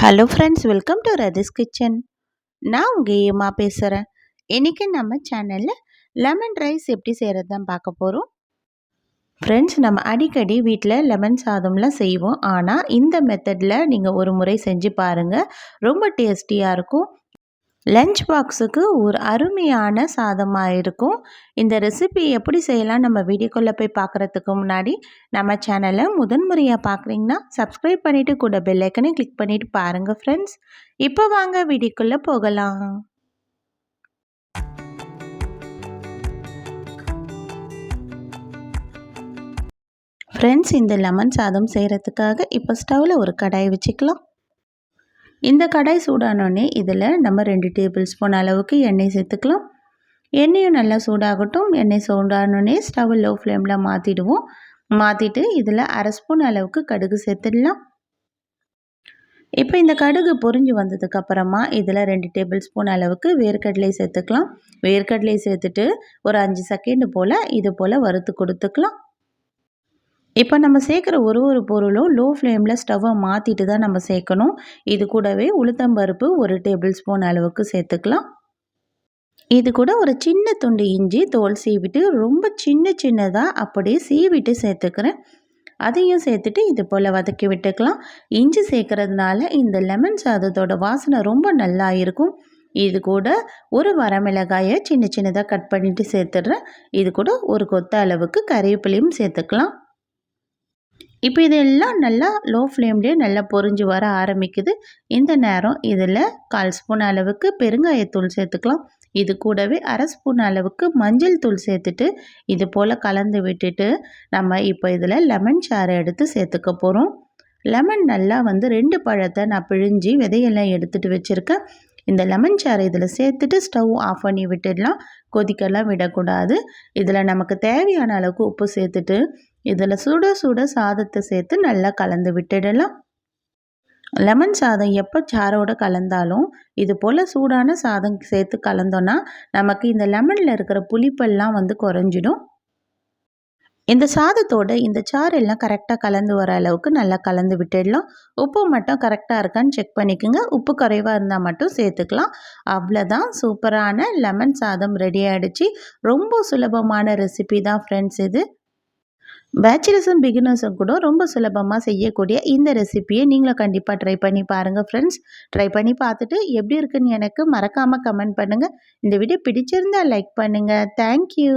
Hello friends welcome to Rathi's kitchen நான் உங்கள் ஏமா பேசுகிறேன் இன்றைக்கி நம்ம சேனலில் லெமன் ரைஸ் எப்படி செய்கிறது தான் பார்க்க போகிறோம் ஃப்ரெண்ட்ஸ் நம்ம அடிக்கடி வீட்டில் லெமன் சாதம்லாம் செய்வோம். ஆனால் இந்த மெத்தடில் நீங்கள் ஒரு முறை செஞ்சு பாருங்கள் ரொம்ப டேஸ்டியாக இருக்கும். லஞ்ச் பாக்ஸுக்கு ஒரு அருமையான சாதமாக இருக்கும். இந்த ரெசிபி எப்படி செய்யலாம் நம்ம வீடியோக்குள்ளே போய் பார்க்குறதுக்கு முன்னாடி நம்ம சேனலை முதன்முறையாக பார்க்குறீங்கன்னா சப்ஸ்கிரைப் பண்ணிவிட்டு கூட பெல்லைக்கனே கிளிக் பண்ணிவிட்டு பாருங்கள் ஃப்ரெண்ட்ஸ் இப்போ வாங்க வீடியோக்குள்ளே போகலாம். ஃப்ரெண்ட்ஸ் இந்த லெமன் சாதம் செய்கிறதுக்காக இப்போ ஸ்டவ்வில் ஒரு கடாய் வச்சுக்கலாம். இந்த கடாய் சூடானோடனே இதில் நம்ம ரெண்டு டேபிள் ஸ்பூன் அளவுக்கு எண்ணெய் சேர்த்துக்கலாம். எண்ணெயும் நல்லா சூடாகட்டும். எண்ணெய் சூடானோடனே ஸ்டவ் லோ ஃப்ளேமில் மாற்றிடுவோம் மாற்றிட்டு இதில் அரை ஸ்பூன் அளவுக்கு கடுகு சேர்த்துடலாம். இப்போ இந்த கடுகு பொறிஞ்சு வந்ததுக்கப்புறமா இதில் ரெண்டு டேபிள் ஸ்பூன் அளவுக்கு வேர்க்கடலை சேர்த்துக்கலாம். வேர்க்கடலை சேர்த்துட்டு ஒரு அஞ்சு செகண்டு போல் இது போல் வறுத்து கொடுத்துக்கலாம். இப்போ நம்ம சேர்க்குற ஒரு ஒரு பொருளும் லோ ஃப்ளேமில் ஸ்டவ்வை மாற்றிட்டு தான் நம்ம சேர்க்கணும். இது கூடவே உளுத்தம்பருப்பு ஒரு டேபிள் ஸ்பூன் அளவுக்கு சேர்த்துக்கலாம். இது கூட ஒரு சின்ன துண்டு இஞ்சி தோல் சீவிட்டு ரொம்ப சின்ன சின்னதாக அப்படியே சீவிட்டு சேர்த்துக்கிறேன். அதையும் சேர்த்துட்டு இது போல் வதக்கி விட்டுக்கலாம். இஞ்சி சேர்க்கறதுனால இந்த லெமன் சாதத்தோட வாசனை ரொம்ப நல்லா இருக்கும். இது கூட ஒரு வரமிளகாயை சின்ன சின்னதாக கட் பண்ணிவிட்டு சேர்த்துடுறேன். இது கூட ஒரு கொத்த அளவுக்கு கறிவேப்பிலையும் சேர்த்துக்கலாம். இப்போ இதெல்லாம் நல்லா லோ ஃப்ளேம்லேயே நல்லா பொறிஞ்சு வர ஆரம்பிக்குது. இந்த நேரம் இதில் கால் ஸ்பூன் அளவுக்கு பெருங்காயத்தூள் சேர்த்துக்கலாம். இது கூடவே அரை ஸ்பூன் அளவுக்கு மஞ்சள் தூள் சேர்த்துட்டு இது போல் கலந்து விட்டுட்டு நம்ம இப்போ இதில் லெமன் சாறை எடுத்து சேர்த்துக்க போகிறோம் லெமன் நல்லா வந்து ரெண்டு பழத்தை நான் பிழிஞ்சி விதையெல்லாம் எடுத்துகிட்டு வச்சுருக்கேன். இந்த லெமன் சாறை இதில் சேர்த்துட்டு ஸ்டவ் ஆஃப் பண்ணி விட்டுடலாம். கொதிக்கெல்லாம் விடக்கூடாது. இதில் நமக்கு தேவையான அளவுக்கு உப்பு சேர்த்துட்டு இதில் சுட சுட சாதத்தை சேர்த்து நல்லா கலந்து விட்டுடலாம். லெமன் சாதம் எப்போ சாரோடு கலந்தாலும் இது போல் சூடான சாதம் சேர்த்து கலந்தோன்னா நமக்கு இந்த லெமனில் இருக்கிற புளிப்பெல்லாம் வந்து குறைஞ்சிடும். இந்த சாதத்தோடு இந்த சாறு எல்லாம் கரெக்டாக கலந்து வர அளவுக்கு நல்லா கலந்து விட்டுடலாம். உப்பு மட்டும் கரெக்டாக இருக்கான்னு செக் பண்ணிக்கோங்க. உப்பு குறைவாக இருந்தால் மட்டும் சேர்த்துக்கலாம். அவ்வளோதான் சூப்பரான லெமன் சாதம் ரெடி ஆகிடுச்சு ரொம்ப சுலபமான ரெசிபி தான் ஃப்ரெண்ட்ஸ் இது. பேச்சுலர்ஸும் பிகினர்ஸும் கூட ரொம்ப சுலபமாக செய்யக்கூடிய இந்த ரெசிப்பியை நீங்களும் கண்டிப்பாக ட்ரை பண்ணி பாருங்கள் ஃப்ரெண்ட்ஸ் ட்ரை பண்ணி பார்த்துட்டு எப்படி இருக்குன்னு எனக்கு மறக்காமல் கமெண்ட் பண்ணுங்கள் இந்த வீடியோ பிடிச்சிருந்தால் லைக் பண்ணுங்கள் தேங்க்யூ